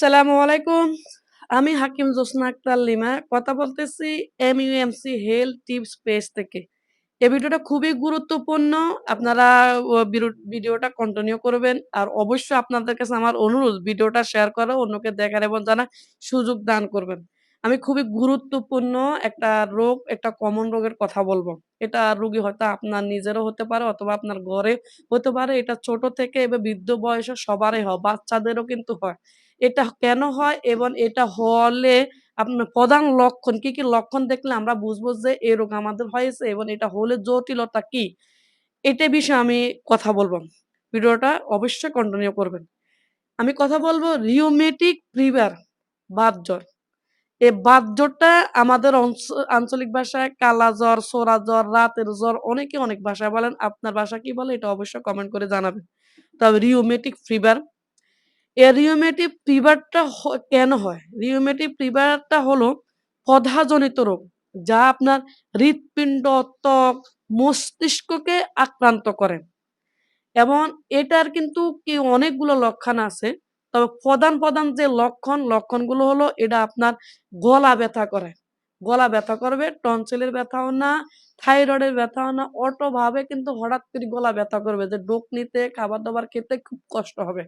সালামু আলাইকুম। আমি হাকিম জোসনা আক্তার লিমা। কথা বলতেছি M UMC health tips page থেকে। এই ভিডিওটা খুবই গুরুত্বপূর্ণ। আপনারা ভিডিওটা কন্টিনিউ করবেন। আর অবশ্যই আপনাদের কাছে আমার অনুরোধ, ভিডিওটা শেয়ার করে, অন্যকে দেখার এবং জানা সুযোগ দান করবেন। আমি খুবই গুরুত্বপূর্ণ একটা রোগ, একটা কমন রোগের কথা বলব। এটা রোগী হয়তো আপনার নিজেরও হতে পারে অথবা আপনার ঘরে হতে পারে। এটা ছোট থেকে এবার বৃদ্ধ বয়সে সবারই হয়, বাচ্চাদেরও কিন্তু হয়। এটা কেন হয় এবং এটা হলে আপনার প্রধান লক্ষণ, কি কি লক্ষণ দেখলে আমরা বুঝব যে এই রোগ আমাদের হয়েছে এবং এটা হলে জটিলতা কি? এটা বিষয়ে আমি কথা বলব। ভিডিওটা অবশ্যই কন্টিনিউ করবেন। আমি কথা বলব রিওমেটিক ফিভার বাত জ্বর। এই বাত জ্বরটা আমাদের আঞ্চলিক ভাষায় কালা জ্বর, সোরা জ্বর, রাতের জ্বর অনেকে অনেক ভাষায় বলেন। আপনার ভাষা কি বলে এটা অবশ্যই কমেন্ট করে জানাবেন। তবে রিওমেটিক ফিভার এই রিওমেটিক ফিভারটা কেন হয়? রিওমেটিক ফিভারটা হলো পদাজনিত রোগ, যা আপনার হৃৎপিণ্ড ত্বক মস্তিষ্ককে আক্রান্ত করে। এবং এটার কিন্তু কি অনেকগুলো লক্ষণ আছে, তবে প্রধান প্রধান যে লক্ষণ, লক্ষণগুলো হলো এটা আপনার গলা ব্যথা করে। গলা ব্যথা করবে, টনসিলের ব্যথাও না, থাইরয়েডের ব্যথাও না, অটোভাবে কিন্তু হঠাৎ করে গলা ব্যথা করবে, যে ডোক নিতে, খাবার দাবার খেতে খুব কষ্ট হবে।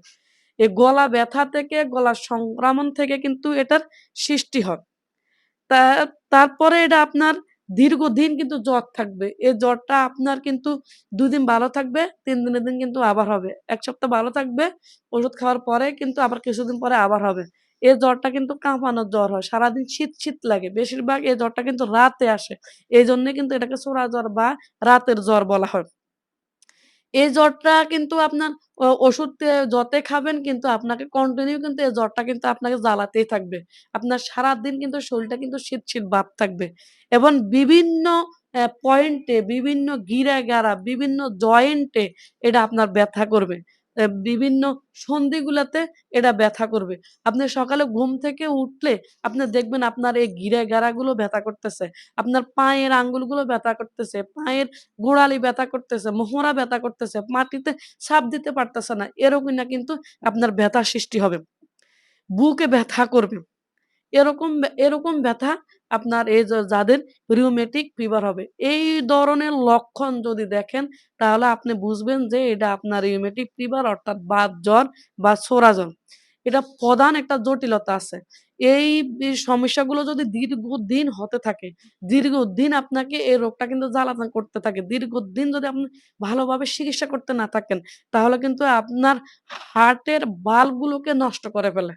এই গলা ব্যথা থেকে, গলা সংক্রমণ থেকে কিন্তু এটার সৃষ্টি হয়। তা, তারপরে এটা আপনার দীর্ঘদিন কিন্তু জ্বর থাকবে। এই জ্বরটা আপনার কিন্তু দুদিন ভালো থাকবে, তিন দিনের দিন কিন্তু আবার হবে। এক সপ্তাহ ভালো থাকবে, ওষুধ খাওয়ার পরে কিন্তু আবার কিছুদিন পরে আবার হবে। এই জ্বরটা কিন্তু কাঁপানোর জ্বর হয়, সারাদিন শীত শীত লাগে। বেশিরভাগ এই জ্বরটা কিন্তু রাতে আসে। এই জন্য কিন্তু এটাকে সোরা জ্বর বা রাতের জ্বর বলা হয়। এই জ্বরটা কিন্তু আপনার ওষুধ যতে খাবেন কিন্তু আপনাকে কন্টিনিউ কিন্তু এই জ্বরটা কিন্তু আপনাকে জ্বালাতেই থাকবে। আপনার সারাদিন কিন্তু শরীরটা কিন্তু শীত, শীত ভাব থাকবে। এবং বিভিন্ন পয়েন্টে, বিভিন্ন গিরা-গারা, বিভিন্ন জয়েন্টে এটা আপনার ব্যথা করবে। বিভিন্ন সন্ধিগুলাতে এটা ব্যথা করবে। আপনি সকালে ঘুম থেকে উঠলে আপনি দেখবেন আপনার এই গিরা-গারাগুলো ব্যথা করতেছে। আপনার পায়ের আঙ্গুলগুলো ব্যথা করতেছে, পায়ের গোড়ালি ব্যথা করতেছে, মোহরা ব্যথা করতেছে, মাটিতে ছাপ দিতে পারতেছে না। এরকম না কিন্তু আপনার ব্যথা সৃষ্টি হবে। বুকে ব্যথা করবে। এরকম এরকম ব্যথা আপনার এই যাদের রিউমেটিক ফিভার হবে। এই ধরনের লক্ষণ যদি দেখেন তাহলে আপনি বুঝবেন যে এটা আপনার রিউমেটিক ফিভার অর্থাৎ বাত জ্বর বা জ্বর। এটা প্রধান একটা জটিলতা আছে। এই সমস্যাগুলো যদি দীর্ঘদিন হতে থাকে, দীর্ঘদিন আপনাকে এই রোগটা কিন্তু জ্বালাতন করতে থাকে। দীর্ঘদিন যদি আপনি ভালোভাবে চিকিৎসা করতে না থাকেন, তাহলে কিন্তু আপনার হার্টের ভালভগুলোকে নষ্ট করে ফেলে।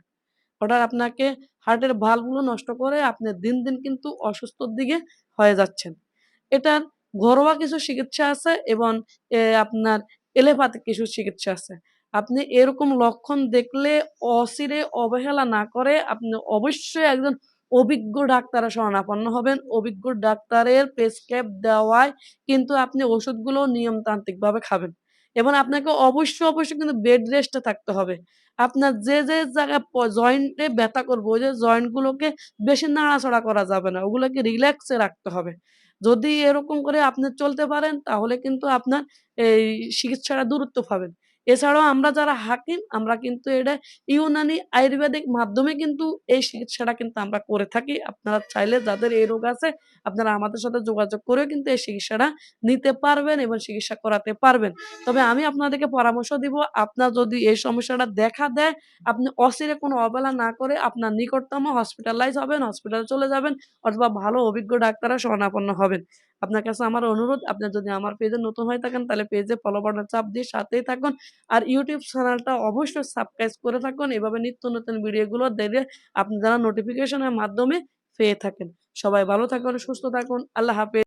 ওটা আপনাকে হার্টের ভালগুলো নষ্ট করে আপনি দিন, দিন কিন্তু অসুস্থর দিকে হয়ে যাচ্ছেন। এটার ঘরোয়া কিছু চিকিৎসা আছে এবং আপনার এলোপ্যাথিক কিছু চিকিৎসা আছে। আপনি এরকম লক্ষণ দেখলে অচিরে অবহেলা না করে আপনি অবশ্যই একজন অভিজ্ঞ ডাক্তারের শরণাপন্ন হবেন। অভিজ্ঞ ডাক্তারের প্রেসক্রাইব দেওয়ায় কিন্তু আপনি ওষুধগুলো নিয়মতান্ত্রিকভাবে খাবেন। এবং আপনাকে অবশ্যই, অবশ্যই কিন্তু বেড রেস্টে থাকতে হবে। আপনার যে, যে জায়গায় জয়েন্টে ব্যথা করব ওই যে জয়েন্টগুলোকে বেশি নাড়াচাড়া করা যাবে না। ওগুলোকে রিল্যাক্সে রাখতে হবে। যদি এরকম করে আপনি চলতে পারেন তাহলে কিন্তু আপনার এই চিকিৎসাটা দূরত্ব পাবেন। এছাড়াও আমরা যারা হাকিম আমরা কিন্তু এটা ইউনানি আয়ুর্বেদিক মাধ্যমে কিন্তু এই চিকিৎসাটা কিন্তু আমরা করে থাকি। আপনারা চাইলে যাদের এই রোগ আছে আপনারা আমাদের সাথে যোগাযোগ করেও কিন্তু এই চিকিৎসাটা নিতে পারবেন এবং চিকিৎসা করাতে পারবেন। তবে আমি আপনাদেরকে পরামর্শ দিব আপনার যদি এই সমস্যাটা দেখা দেয় আপনি অচিরে কোনো অবহেলা না করে আপনার নিকটতম হসপিটালাইজ হবেন, হসপিটালে চলে যাবেন অথবা ভালো অভিজ্ঞ ডাক্তারের শরণাপন্ন হবেন। আপনার কাছে আমার অনুরোধ আপনি যদি আমার পেজে নতুন হয়ে থাকেন তাহলে পেজে ফলো বাটনে চাপ দিয়ে সাথেই থাকুন। আর ইউটিউব চ্যানেলটা অবশ্যই সাবস্ক্রাইব করে থাকুন। এভাবে নিত্য নতুন ভিডিওগুলো দেখে আপনি যারা নোটিফিকেশনের মাধ্যমে পেয়ে থাকেন। সবাই ভালো থাকুন, সুস্থ থাকুন। আল্লাহ হাফেজ।